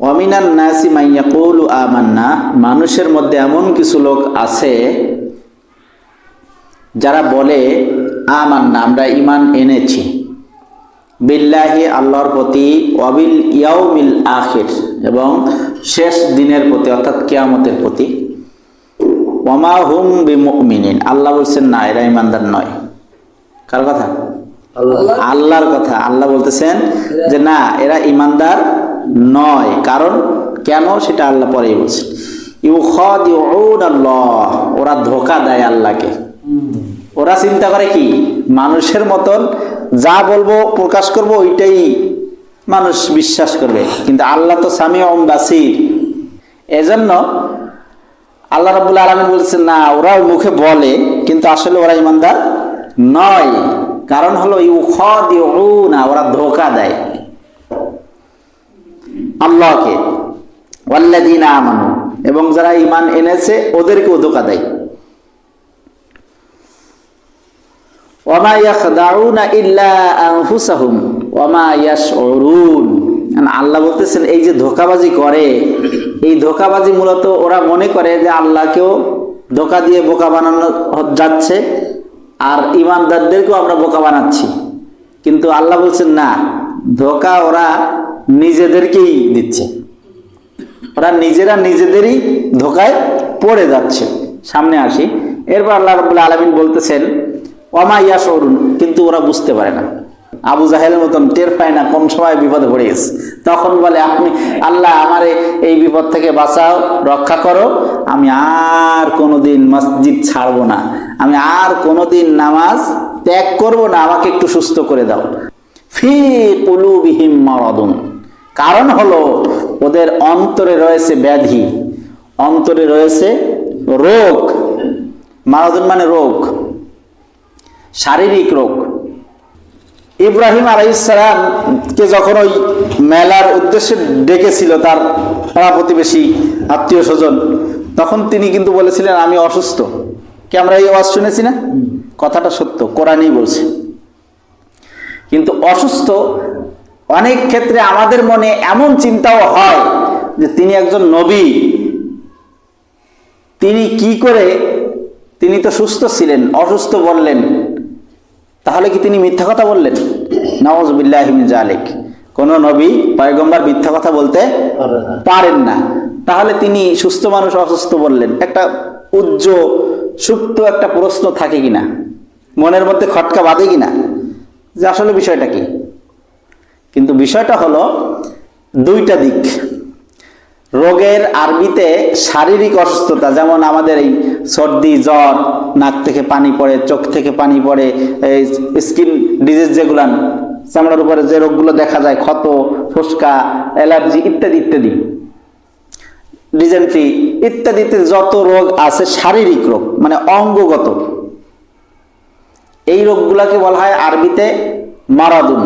অমিনান নাসি মাইয়া কৌলু আমান্না। মানুষের মধ্যে এমন কিছু লোক আছে যারা বলে আমান্না আমরা ইমান এনেছি। বিল্লাহি আল্লাহর প্রতি অবিল ইয়াউমিল আখির এবং শেষ দিনের প্রতি অর্থাৎ কেয়ামতের প্রতি। ওমা হুম বিমিনিন আল্লাহ বলছেন না এরা ইমানদার নয়। কার কথা? আল্লাহর কথা। আল্লাহ বলতেছেন যে না এরা ইমানদার নয়। কারণ কেন? সেটা আল্লাহ পরেই বলছেন। ইউ আল্লাহ ওরা ধোকা দেয় আল্লাহকে। ওরা চিন্তা করে কি? মানুষের মতন যা বলব, প্রকাশ করব, ওইটাই মানুষ বিশ্বাস করবে। কিন্তু আল্লাহ তো স্বামী ওম বাসির। এজন্য আল্লাহ রাবুল আলমিন বলছে না, ওরা মুখে বলে, কিন্তু আসলে ওরা ইমানদার নয়। কারণ হলো ইউ না ওরা ধোকা দেয়। আল্লাহকে। আমানু। এবং যারা ইমান এনেছে, ওদেরকেও ধোকা দেয়। ইয়াশউরুন। আল্লাহ বলতেছেন, এই যে ধোকাবাজি করে, এই ধোকাবাজি মূলত ওরা মনে করে যে আল্লাহকেও ধোকা দিয়ে বোকা বানানো যাচ্ছে, আর ইমানদারদেরকেও আমরা বোকা বানাচ্ছি। কিন্তু আল্লাহ বলছেন, না, ধোকা ওরা নিজেদেরকেই দিচ্ছে। ওরা নিজেরা নিজেদেরই ধোকায় পড়ে যাচ্ছে। সামনে আসি। এরপর আল্লাহ রবুল্লা আলমিন বলতেছেন অমা ইয়াস অরুণ কিন্তু ওরা বুঝতে পারে না। আবু জাহেলের মতন টের পায় না কোন সময় বিপদে পড়ে গেছে। তখন বলে, আপনি, আল্লাহ আমারে এই বিপদ থেকে বাঁচাও, রক্ষা করো। আমি আর কোনোদিন মসজিদ ছাড়বো না। আমি আর কোনোদিন নামাজ ত্যাগ করব না। আমাকে একটু সুস্থ করে দাও। ফি কুলুবিহিম মারাদুন। কারণ হলো ওদের অন্তরে রয়েছে ব্যাধি, অন্তরে রয়েছে রোগ। মারাদুন মানে রোগ, শারীরিক রোগ। ইব্রাহিম আলাইসালামকে যখন ওই মেলার উদ্দেশ্যে ডেকেছিল তার পাড়া প্রতিবেশী, আত্মীয় স্বজন, তখন তিনি কিন্তু বলেছিলেন, আমি অসুস্থ। কি আমরা এই আওয়াজ শুনেছি না? কথাটা সত্য, কোরআনই বলছে। কিন্তু অসুস্থ অনেক ক্ষেত্রে আমাদের মনে এমন চিন্তাও হয় যে তিনি একজন নবী। তিনি কি করে তিনি তো সুস্থ ছিলেন অসুস্থ বললেন। তাহলে কি তিনি মিথ্যা কথা বললেন? নওয়াজবিল্লাহিম জালেক কোন নবী পয়গম্বর মিথ্যা কথা বলতে পারেন না। তাহলে তিনি সুস্থ মানুষ অসুস্থ বললেন। একটা উজ্জ সুপ্ত একটা প্রশ্ন থাকে কিনা? মনের মধ্যে খটকা বাঁধে কিনা? যে আসলে বিষয়টা কি? কিন্তু বিষয়টা হলো দুইটা দিক। রোগের আরবিতে শারীরিক অসুস্থতা, যেমন আমাদের এই সর্দি, জ্বর, নাক থেকে পানি পড়ে, চোখ থেকে পানি পড়ে, এই স্কিন ডিজিজ যেগুলান চামড়ার উপরে যে রোগগুলো দেখা যায়, ক্ষত, ফুসকা, অ্যালার্জি ইত্যাদি ইত্যাদি। ডিজেন্ট্রি ইত্যাদিতে যত রোগ আছে, শারীরিক রোগ মানে অঙ্গগত, এই রোগগুলোকে বলা হয় আরবিতে মারাদুন।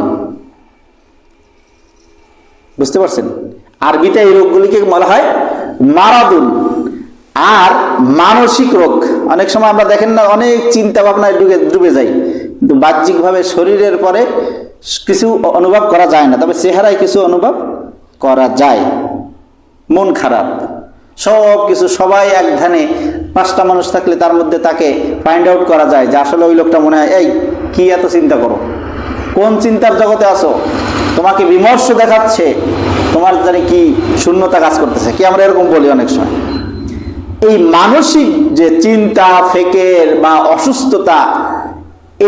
বুঝতে পারছেন? আরবিতে এই রোগগুলিকে বলা হয় মারাদুন। আর মানসিক রোগ। অনেক সময় আমরা দেখেন না, অনেক চিন্তা ভাবনায় ডুবে ডুবে যাই। কিন্তু বাহ্যিকভাবে শরীরের পরে কিছু অনুভব করা যায় না। তবে চেহারায় কিছু অনুভব করা যায়। মন খারাপ। সব কিছু সবাই এক ধ্যানে পাঁচটা মানুষ থাকলে তার মধ্যে তাকে ফাইন্ড আউট করা যায় যে আসলে ওই লোকটা মনে হয়, এই, কি এত চিন্তা করো? কোন চিন্তার জগতে আসো তোমাকে বিমর্ষ দেখাচ্ছে, তোমার জানি কি শূন্যতা কাজ করতেছে? কি আমরা এরকম বলি অনেক সময়? এই মানসিক যে চিন্তা, ফেকের বা অসুস্থতা,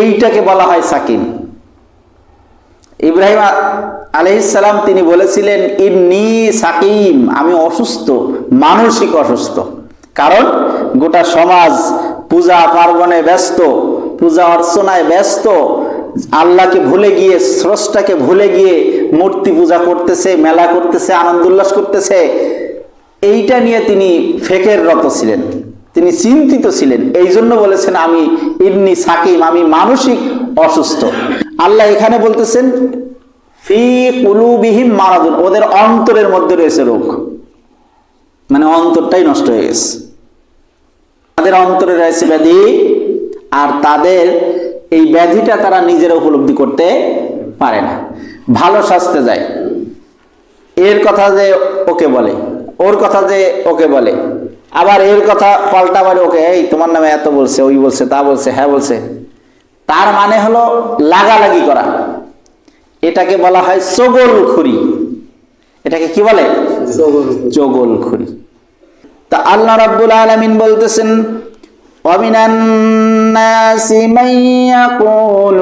এইটাকে বলা হয় সাকিম ইব্রাহিম আলহিসাল্লাম তিনি বলেছিলেন ইমনি সাকিম, আমি অসুস্থ, মানসিক অসুস্থ। কারণ গোটা সমাজ পূজা পার্বণে ব্যস্ত, পূজা অর্চনায় ব্যস্ত আল্লাহকে ভুলে গিয়ে, স্রষ্টাকে ভুলে গিয়ে মূর্তি পূজা করতেছে, মেলা করতেছে, আনন্দ উল্লাস করতেছে, এইটা নিয়ে তিনি ফেকের রত ছিলেন। তিনি চিন্তিত ছিলেন। এই জন্য বলেছেন, আমি ইন্নি সাকিম, আমি মানসিক অসুস্থ। আল্লাহ এখানে বলতেছেন, ফি কুলুবিহিম মারাদুন। ওদের অন্তরের মধ্যে রয়েছে রোগ। মানে অন্তরটাই নষ্ট হয়ে গেছে। তাদের অন্তরে রয়েছে ব্যাধি, আর তাদের এই ব্যাধিটা তারা নিজেরা উপলব্ধি করতে পারে না। ভালো স্বাস্থ্যে যায়। এর কথা যে ওকে বলে ওর কথা যে ওকে বলে আবার এর কথা পাল্টা মারে ওকে এই তোমার নামে এত বলছে ওই বলছে তা বলছে হ্যাঁ বলছে। তার মানে হলো লাগালাগি করা। এটাকে বলা হয় চগলখুরি। এটাকে কি বলে? চগলখুরি। তা আল্লাহ রাব্বুল আলামিন বলতেছেন অমিনান الناس من يقول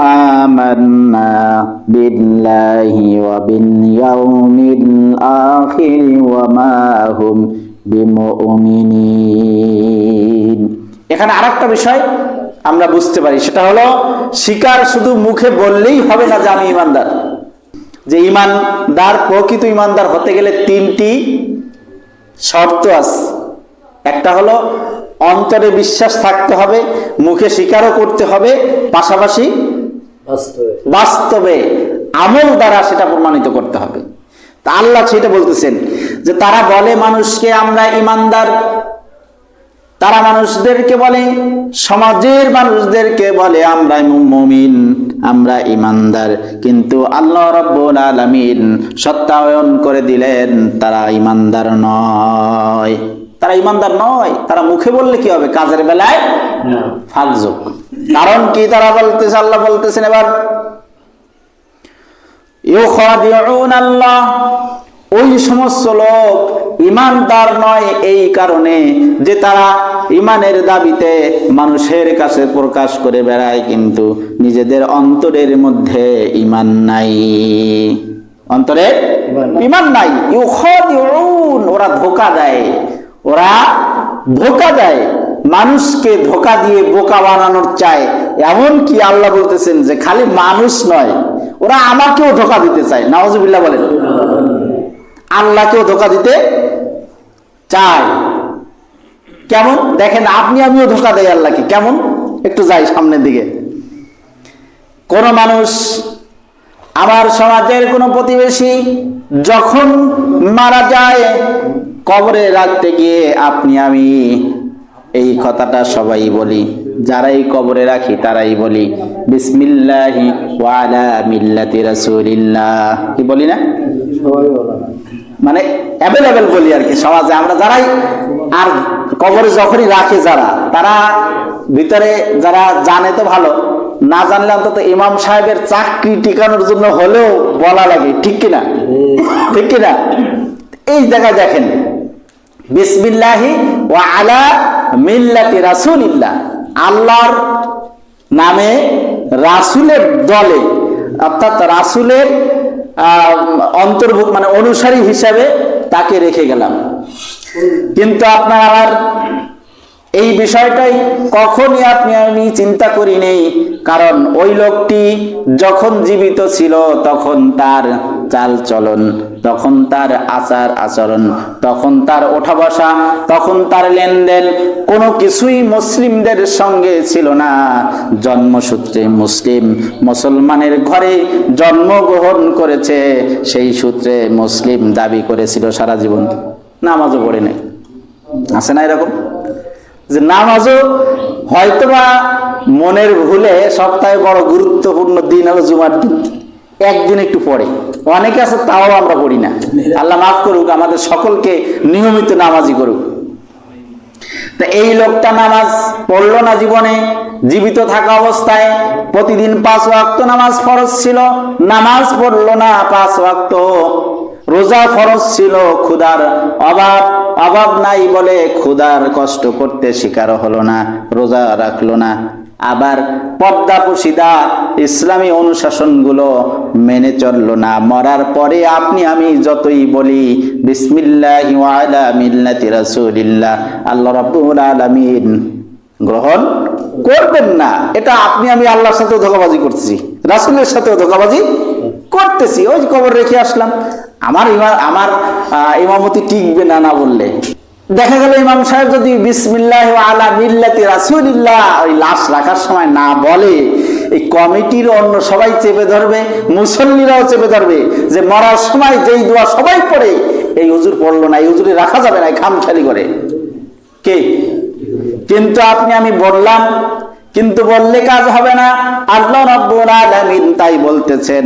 آمنا بالله وباليوم الآخر وما هم بمؤمنين এখানে আরেকটা বিষয় আমরা বুঝতে পারি সেটা হলো স্বীকার শুধু মুখে বললেই হবে না যে আমি ইমানদার যে ইমানদার প্রকৃত ইমানদার হতে গেলে তিনটি শর্ত আছে একটা হলো অন্তরে বিশ্বাস থাকতে হবে মুখে স্বীকারও করতে হবে পাশাপাশি বাস্তবে। আমল দ্বারা সেটা প্রমাণিত করতে হবে। তা আল্লাহ সেটা বলতেছেন যে তারা বলে মানুষকে আমরা ইমানদার। তারা মানুষদেরকে বলে সমাজের মানুষদেরকে বলে আমরা মুমিন আমরা ইমানদার। কিন্তু আল্লাহ রব্বুল আলামিন সত্যায়ন করে দিলেন তারা ইমানদার নয়। তারা ইমানদার নয় তারা মুখে বললে কি হবে? কাজের বেলায় ফাকযোগ কারণ কি তারা বলতেছে আল্লাহ বলতেছেন এবার আল্লাহ ওই সমস্ত লোক ইমানদার নয় এই কারণে যে তারা ইমানের দাবিতে মানুষের কাছে প্রকাশ করে বেড়ায় কিন্তু নিজেদের অন্তরের মধ্যে ইমান নাই। অন্তরে ইমান নাই। ওরা ধোকা দেয়। ওরা ধোকা দেয়। মানুষকে ধোকা দিয়ে বোকা বানানোর চায়। এমন কি আল্লাহ বলতেছেন যে খালি মানুষ নয়, ওরা আমাকেও ধোকা দিতে চায়। নওয়াজবিল্লাহ বলেন। আল্লাহকেও ধোকা দিতে চায়। কেমন? দেখেন, আপনি, আমিও ধোকা দেয় আল্লাহকে। কেমন? একটু যাই সামনের দিকে। কোন মানুষ আমার সমাজের কোনো প্রতিবেশী যখন মারা যায় কবরে রাখতে গিয়ে আপনি, আমি এই কথাটা সবাই বলি। যারাই কবরে রাখি, তারাই বলি, বিসমিল্লাহি ওয়ালা মিল্লাতি রাসূলিল্লাহ। কি বলি না? মানে অ্যাভেলেবেল বলি আর কি সমাজে। আমরা যারাই, আর কবরে যখনই রাখে যারা, তারা ভিতরে যারা জানে তো ভালো, না জানলে অন্তত ইমাম সাহেবের চাকরি টিকানোর জন্য হলেও বলা লাগে, ঠিক কিনা? ঠিক কিনা? এই জায়গায় দেখেন বিসমিল্লাহি ও আলা মিল্লাতি রাসূলিল্লাহ। আল্লাহর নামে রাসূলের দলে, অর্থাৎ রাসূলের অন্তর্ভুক্ত মানে অনুসারী হিসাবে তাকে রেখে গেলাম। কিন্তু আপনার আমার এই বিষয়টাই কখনই আপনি আমি চিন্তা করি নেই, কারণ ওই লোকটি যখন জীবিত ছিল তখন তার চাল চলন, তখন তার আচার আচরণ, তখন তার ওঠা বসা, তখন তার লেনদেন, কোনো কিছুই মুসলিমদের সঙ্গে ছিল না। জন্মসূত্রে মুসলিম মুসলমানের ঘরে জন্মগ্রহণ করেছে, সেই সূত্রে মুসলিম দাবি করেছিল সারা জীবন। নামাজও পড়ে নেই। আছে না এরকম? যে নামাজও হয়তোবা মনের ভুলে সপ্তাহে বড় গুরুত্বপূর্ণ দিন হলো জুমার দিন। একদিন একটু পড়ে অনেকে আছে, তাও আমরা পড়ি না। আল্লাহ মাফ করুক, আমাদের সকলকে নিয়মিত নামাজি করুক। তা এই লোকটা নামাজ পড়ল না জীবনে, জীবিত থাকা অবস্থায়। প্রতিদিন পাঁচ ওয়াক্ত নামাজ ফরজ ছিল, নামাজ পড়ল না পাঁচ ওয়াক্ত। রোজা ফরজ ছিল, ক্ষুধার অভাব অভাব নাই বলে ক্ষুধার কষ্ট করতে শিকার হলো না, রোজা রাখল না। আবার পদ্মা পুশিদা, ইসলামী অনুশাসনগুলো মেনে চলল না। মরার পরে আপনি, আমি যতই বলি, বিসমিল্লাহ আল্লাহ রাব্বুল আলামিন গ্রহণ করবেন না। এটা আপনি, আমি আল্লাহর সাথে ধোকাবাজি করছি, রাসূলের সাথেও ধোকাবাজি করতেছি, ওই কবর রেখে আসলাম। আমার ইমা আমার ইমামতি টিকবে না না বললে। দেখা গেল ইমাম সাহেব যদি বিসমিল্লাহ আলা মিল্লাতি রাসূলিল্লাহ ওই লাশ রাখার সময় না বলে, এই কমিটির অন্য সবাই চেপে ধরবে, মুসল্লিরাও চেপে ধরবে, যে মরার সময় যেই দোয়া সবাই পড়ে, এই হুজুর পড়ল না, এই হুজুরে রাখা যাবে না খাম খালি করে। কে? কিন্তু আপনি, আমি বললাম কিন্তু বললে কাজ হবে না। আল্লাহ রাব্বুল আলামিন তাই বলতেছেন,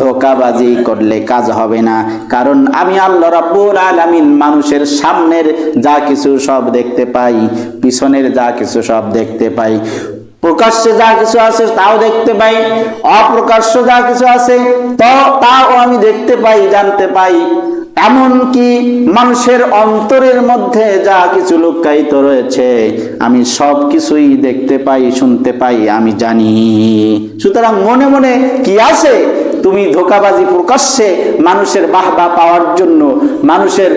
ধোকাবাজি করলে কাজ হবে না। কারণ আমি আল্লাহ রাব্বুল আলামিন মানুষের সামনের যা কিছু সব দেখতে পাই, পিছনের যা কিছু সব দেখতে পাই, প্রকাশ্যে যা কিছু আছে তাও দেখতে পাই, অপ্রকাশ্য যা কিছু আছে তো তাও আমি দেখতে পাই, জানতে পাই। এমনকি মানুষের অন্তরের মধ্যে যা কিছু লুকায়িত রয়েছে, আমি সব কিছুই দেখতে পাই, শুনতে পাই, আমি জানি। সুতরাং মনে মনে কি আছে? তুমি ধোকাবাজি প্রকাশ্যে মানুষের বাহবা পাওয়ার জন্য, মানুষের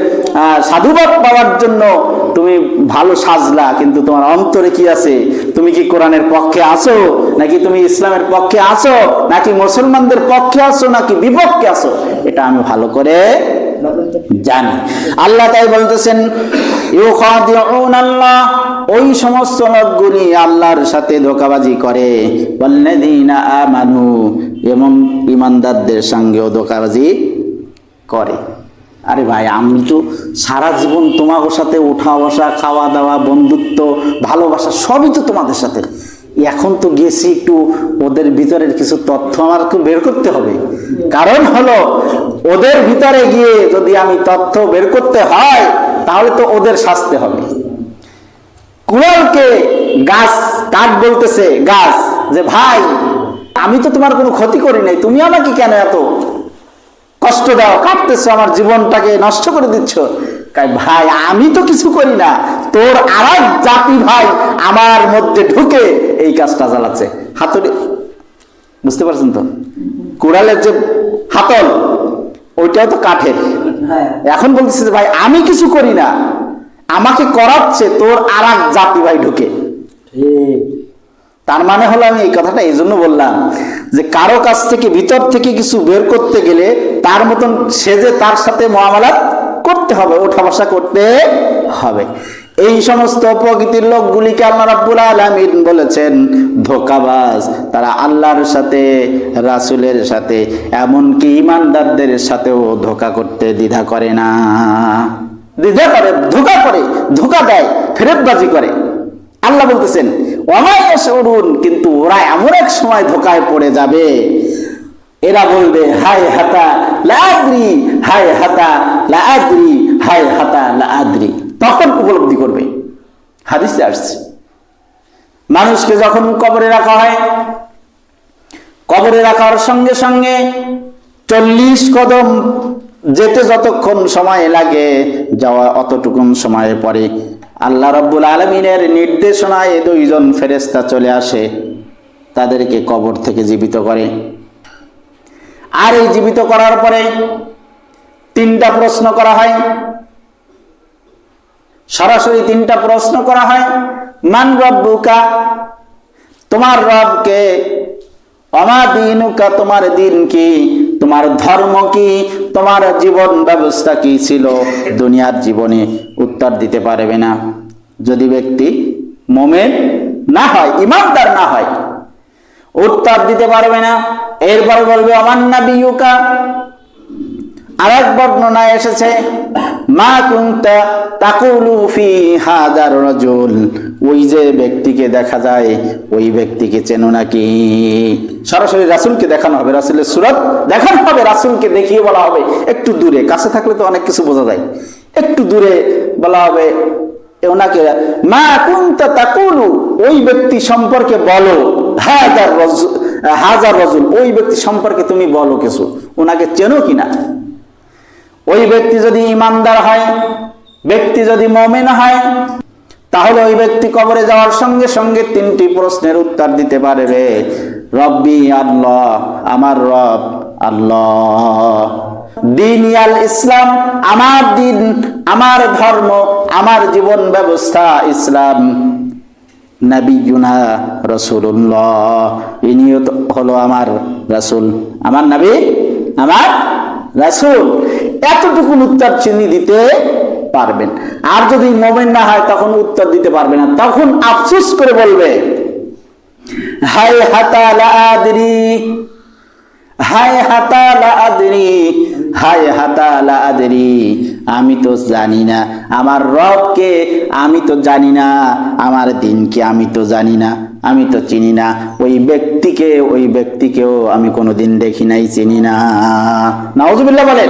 সাধুবাদ পাওয়ার জন্য তুমি ভালো সাজলা, কিন্তু তোমার অন্তরে কি আছে? তুমি কি কোরআনের পক্ষে আছো? নাকি তুমি ইসলামের পক্ষে আছো? নাকি মুসলমানদের পক্ষে আছো? নাকি বিপক্ষে আছো? এটা আমি ভালো করে জানি। আল্লাহ তাই বলতেছেন আল্লাহ ওই সমস্ত লোকগুলি আল্লাহর সাথে ধোকাবাজি করে। আমানু, এবং ইমানদারদের সঙ্গেও ধোকাবাজি করে। আরে ভাই, আমি তো সারা জীবন তোমার সাথে উঠা বসা খাওয়া দাওয়া বন্ধুত্ব, ভালোবাসা সবই তো তোমাদের সাথে। এখন তো গেছি একটু ওদের ভিতরের কিছু তথ্য আমার বের করতে হবে। কারণ হলো ওদের ভিতরে গিয়ে যদি আমি তথ্য বের করতে হয়, তাহলে তো ওদের শাস্তে হবে। কুড়ালকে গাছ কাঠ বলতেছে, গাছ, যে ভাই, আমি তো তোমার কোনো ক্ষতি করি নাই, তুমি আমাকে কেন এত কষ্ট দাও কাটতেছো আমার জীবনটাকে নষ্ট করে দিচ্ছ? ভাই, আমি তো কিছু করি না, তোর আর এক জাতি ভাই আমার মধ্যে ঢুকে এই কাজটা চালাচ্ছে হাতুড়ি বুঝতে পারছেন তো? কুড়ালের যে হাতল ওইটাও তো কাঠের। হ্যাঁ। এখন বলতেছে যে ভাই আমি কিছু করি না। আমাকে করাচ্ছে তোর আর এক জাতি ভাই ঢুকে। তার মানে হলো আমি এই কথাটা এই জন্য বললাম যে কারও কাছ থেকে ভিতর থেকে কিছু বের করতে গেলে তার মতন সেজে তার সাথে মহামালাত করতে হবে ওঠা বসা করতে হবে। এই সমস্ত প্রকৃতির লোকগুলিকে আল্লাহ রাব্বুল আলামিন বলেছেন, ধোকাবাজ। তারা আল্লাহর সাথে, রাসূলের সাথে, এমনকি ইমানদারদের সাথেও ধোকা করতে দ্বিধা করে না। দ্বিধা করে, ধোকা করে, ধোকা দেয় ফেরতবাজি করে। আল্লাহ বলতেছেন অমায়সরুন কিন্তু ওরা এমন এক সময় ধোকায় পড়ে যাবে। এরা বলবে, হায় হাতা লাদ্রি হায় হাতা লাদ্রি হায় হাতা লাদ্রি তখন উপলব্ধি করবে। হাদিসে আসছে। মানুষকে যখন কবরে রাখা হয়, কবরে রাখার সঙ্গে সঙ্গে চল্লিশ কদম যেতে যতক্ষণ সময় লাগে, যাওয়া অতটুকুন সময় পরে আল্লাহ রব্বুল আলমিনের নির্দেশনায় দুইজন ফেরেস্তা চলে আসে, তাদেরকে কবর থেকে জীবিত করে। আর এই জীবিত করার পরে তিনটা প্রশ্ন করা হয় সরাসরি তিনটা প্রশ্ন করা হয়। মান রব্বুকা, তোমার রবকে, অমা দিনুকা, তোমার দিন কি, তোমার ধর্ম কি, তোমার জীবন ব্যবস্থা কি ছিল, দুনিয়ার জীবনে উত্তর দিতে পারবে না। যদি ব্যক্তি মোমেন না হয়, ইমানদার না হয়, উত্তর দিতে পারবে না। এরপর বলবে অমান্না বিয়ুকা আর এক বর্ণনায় এসেছে, মা কুন্তা তাকুলু ফি হাজার রাজুল ওই যে ব্যক্তিকে দেখা যায়, ওই ব্যক্তিকে চেনো নাকি? সরাসরি রাসূলকে দেখানো হবে, রাসূলের সুরত দেখানো হবে, রাসূলকে দেখিয়ে বলা হবে। একটু দূরে, কাছে থাকলে তো অনেক কিছু বোঝা যায়। একটু দূরে বলা হবে, ওনাকে, মা কুন্তা তাকুলু ওই ব্যক্তি সম্পর্কে বলো হাজার রজুল হাজার রজুল, ওই ব্যক্তি সম্পর্কে তুমি বলো কিছু। ওনাকে চেনো কিনা? ওই ব্যক্তি যদি ইমানদার হয়, ব্যক্তি যদি মমেন হয়, তাহলে ওই ব্যক্তি কবরে যাওয়ার সঙ্গে সঙ্গে তিনটি প্রশ্নের উত্তর দিতে পারবে। রব্বি আল্লাহ, আমার রব আল্লাহ। দিন ইয়াল ইসলাম, আমার দিন, আমার ধর্ম, আমার জীবন ব্যবস্থা ইসলাম। তো হলো আমার রাসুল। আমার নবী, আমার রাসূল। এতটুকু উত্তর চিনি দিতে পারবেন। আর যদি মোমেন না হয়, তখন উত্তর দিতে পারবে না। তখন আফসোস করে বলবে, হায় হাতা লা আদরি, হায় হাতা লা আদরি, হায় হাতা লা আদরি, আমি তো জানি না আমার রবকে আমি তো জানি না, আমার দিনকে আমি তো জানি না, আমি তো চিনি না, ওই ব্যক্তিকে, ওই ব্যক্তিকেও আমি কোনোদিন দেখি নাই, চিনি না। নাওজুবিল্লাহ বলেন।